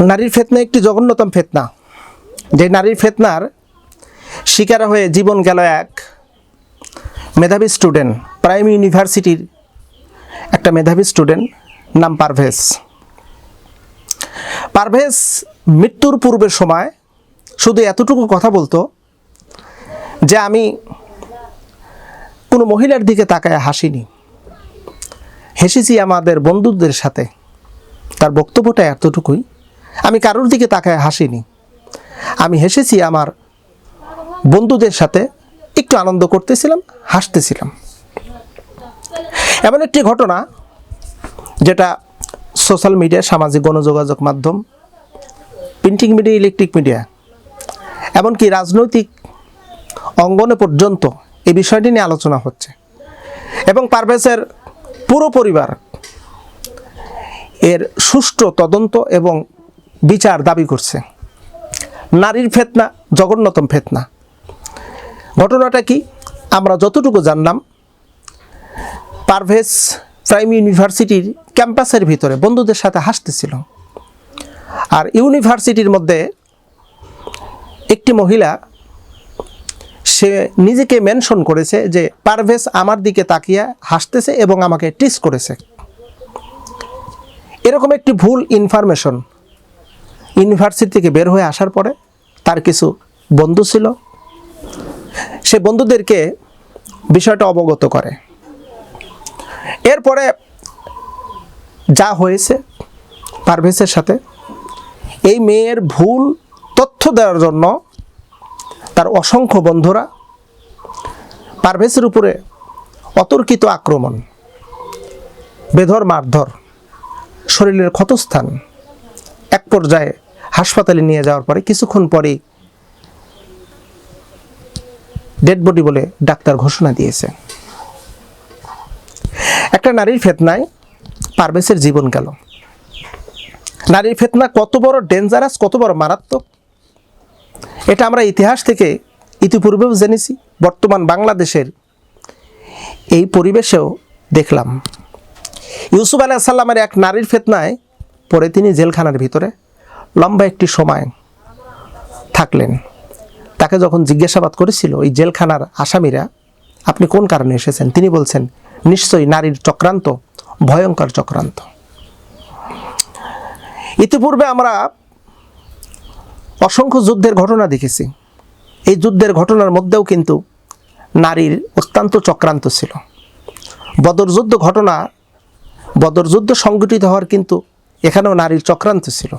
নারীর ফেতনা একটি জঘন্যতম ফেতনা। যে নারীর ফেতনার শিকার হয়ে জীবন গেল এক মেধাবী স্টুডেন্ট প্রাইম ইউনিভার্সিটির একটা মেধাবী স্টুডেন্ট নাম পারভেজ। পারভেজ মৃত্যুর পূর্বের সময় শুধু এতটুকু কথা বলতো যে আমি কোনো মহিলার দিকে তাকায় হাসিনি। হেসেছি আমাদের বন্ধুদের সাথে। তার বক্তব্যটা এতটুকুই আমি কারোর দিকে তাকায় হাসিনি। আমি হেসেছি আমার বন্ধুদের সাথে, একটু আনন্দ করতেছিলাম, হাসতেছিলাম। এমন একটি ঘটনা যেটা সোশ্যাল মিডিয়া, সামাজিক গণযোগাযোগ মাধ্যম, প্রিন্টিং মিডিয়া, ইলেকট্রিক মিডিয়া, এমনকি রাজনৈতিক অঙ্গনে পর্যন্ত এই বিষয়টি নিয়ে আলোচনা হচ্ছে। এবং পারভেজের পুরো পরিবার এর সুষ্ঠু তদন্ত এবং বিচার দাবি করছে। নারীর ফেতনা, জঘন্যতম ফেতনা। ঘটনাটা কি? আমরা যতটুকু জানলাম, পারভেজ প্রাইম ইউনিভার্সিটির ক্যাম্পাসের ভিতরে বন্ধুদের সাথে হাসতেছিল। আর ইউনিভার্সিটির মধ্যে একটি মহিলা, সে নিজেকে মেনশন করেছে যে পারভেজ আমার দিকে তাকিয়ে হাসতেছে এবং আমাকে টিস করেছে। এরকম একটি ভুল ইনফরমেশন ইউনিভার্সিটি থেকে বের হয়ে আসার পরে তার কিছু বন্ধু ছিল। সে বন্ধুদেরকে বিষয়টা অবগত করে। এরপরে যা হয়েছে পারভেজের সাথে, এই মেয়ের ভুল তথ্য দেওয়ার জন্য তার অসংখ্য বন্ধুরা পারভেজের উপরে অতর্কিত আক্রমণ বেধর মারধর, শরীরের ক্ষতস্থান এক পর্যায়ে হাসপাতালে নিয়ে যাওয়ার পরে কিছুক্ষণ পরেই ডেড বডি বলে ডাক্তার ঘোষণা দিয়েছে। একটা নারীর ফেতনায় পারভেজের জীবন গেল। নারীর ফেতনা কত বড় ডেঞ্জারাস কত বড় মারাত্মক? এটা আমরা ইতিহাস থেকে ইতিপূর্বেও জেনেছি, বর্তমান বাংলাদেশের এই পরিবেশেও দেখলাম। ইউসুফ আলাহ সাল্লামের এক নারীর ফেতনায় পরে তিনি জেলখানার ভিতরে। লম্বা একটি সময় থাকলেন। তাকে যখন জিজ্ঞাসাবাদ করেছিল ওই জেলখানার আসামিরা, আপনি কোন কারণে এসেছেন? তিনি বলছেন, নিশ্চয়ই নারীর চক্রান্ত, ভয়ঙ্কর চক্রান্ত। ইতিপূর্বে আমরা অসংখ্য যুদ্ধের ঘটনা দেখেছি। এই যুদ্ধের ঘটনার মধ্যেও কিন্তু নারীর অত্যন্ত চক্রান্ত ছিল। বদর যুদ্ধ ঘটনা, বদর যুদ্ধ সংগঠিত হওয়ার কিন্তু এখানেও নারীর চক্রান্ত ছিল।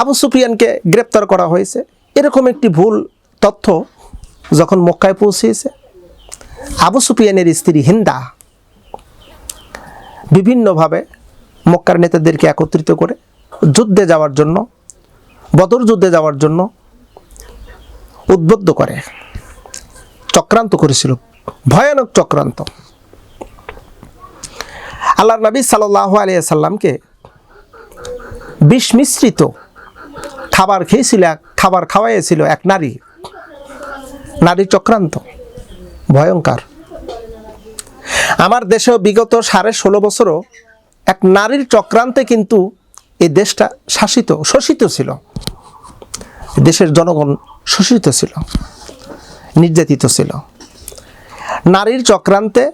আবু সুফিয়ানকে গ্রেপ্তার করা হয়েছে। এরকম একটি ভুল তথ্য যখন মক্কায় পৌঁছেছে, আবু সুফিয়ানের স্ত্রী হিন্দা বিভিন্নভাবে মক্কার নেতাদেরকে একত্রিত করে যুদ্ধে যাওয়ার জন্য, বদর যুদ্ধে যাওয়ার জন্য উদ্বুদ্ধ করে। চক্রান্ত করেছিল, ভয়ানক চক্রান্ত। আল্লাহ নবী সাল্লাহ আলিয়া সাল্লামকে বিষ মিশ্রিত খাবার খেয়েছিল, খাবার খাওয়াইয়েছিল এক নারী। নারী চক্রান্ত ভয়ঙ্কর আমার দেশেও বিগত সাড়ে ষোলো বছরও এক নারীর চক্রান্তে কিন্তু এই দেশটা শাসিত, শোষিত ছিল। দেশের জনগণ শোষিত ছিল, নির্যাতিত ছিল। নারীর চক্রান্তে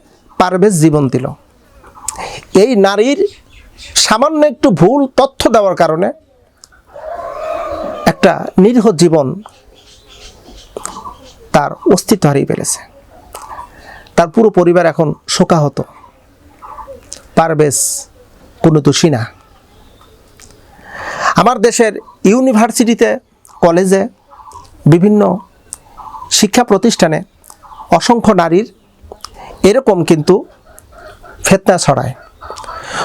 পারভেজ জীবন দিল। এই নারীর সামান্য একটু ভুল তথ্য দেওয়ার কারণে একটা নিরীহ জীবন তার অস্তিত্ব হারিয়ে ফেলেছে। তার পুরো পরিবার এখন শোকাহত। পারভেজ কোনো দোষী না। আমার দেশের ইউনিভার্সিটিতে, কলেজে, বিভিন্ন শিক্ষা প্রতিষ্ঠানে অসংখ্য নারীর এরকম কিন্তু ফেতনা ছড়ায়।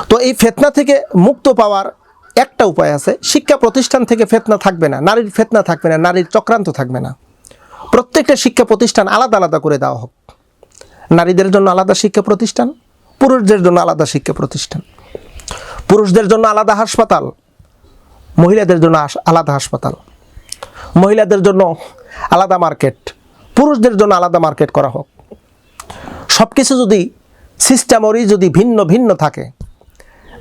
তো এই ফেতনা থেকে মুক্ত পাওয়ার একটা উপায় আছে, শিক্ষা প্রতিষ্ঠান থেকে ফেতনা থাকবে না, নারীর ফেতনা থাকবে না, নারীর চক্রান্ত থাকবে না। প্রত্যেকটা শিক্ষা প্রতিষ্ঠান আলাদা আলাদা করে দেওয়া হোক। নারীদের জন্য আলাদা শিক্ষা প্রতিষ্ঠান, পুরুষদের জন্য আলাদা শিক্ষা প্রতিষ্ঠান। পুরুষদের জন্য আলাদা হাসপাতাল, মহিলাদের জন্য আলাদা হাসপাতাল। মহিলাদের জন্য আলাদা মার্কেট, পুরুষদের জন্য আলাদা মার্কেট করা হোক। সব কিছু যদি সিস্টেমরই যদি ভিন্ন ভিন্ন থাকে,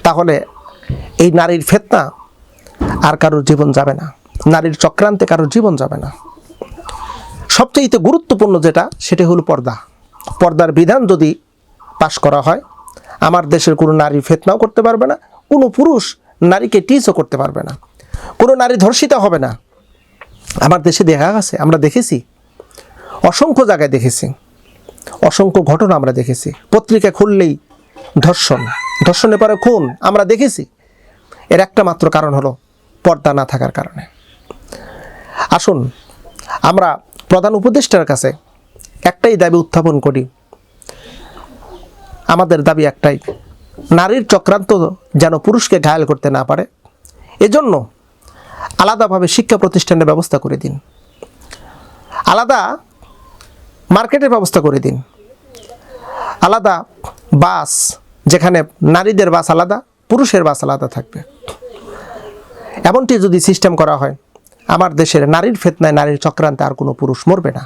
তাহলে এই নারীর ফেতনা আর কারোর জীবন যাবে না। নারীর চক্রান্তে কারোর জীবন যাবে না। সবচেয়ে গুরুত্বপূর্ণ যেটা, সেটা হলো পর্দা। পর্দার বিধান যদি পাশ করা হয়, আমার দেশের কোনো নারী ফেতনাও করতে পারবে না, কোনো পুরুষ নারীকে টিচও করতে পারবে না। কোনো নারী ধর্ষিতা হবে না। আমার দেশে দেখা গেছে আমরা দেখেছি। অসংখ্য জায়গায় দেখেছি। অসংখ্য ঘটনা আমরা দেখেছি। পত্রিকা খুললেই ধর্ষণ। ধর্ষণের পরে খুন, আমরা দেখেছি। এর একটা মাত্র কারণ হলো পর্দা না থাকার কারণে। আসুন, আমরা প্রধান উপদেষ্টার কাছে একটাই দাবি উত্থাপন করি। আমাদের দাবি একটাই, নারীর চক্রান্ত যেন পুরুষকে ঘায়াল করতে না পারে, এজন্য আলাদাভাবে শিক্ষা প্রতিষ্ঠানের ব্যবস্থা করে দিন। আলাদা মার্কেটের ব্যবস্থা করে দিন। আলাদা বাস, যেখানে নারীদের বাস আলাদা পুরুষের বাস আলাদা থাকবে। এমনটি যদি সিস্টেম করা হয় আমার দেশের নারীর ফেতনায়, নারীর চক্রান্তে আর কোনো পুরুষ মরবে না।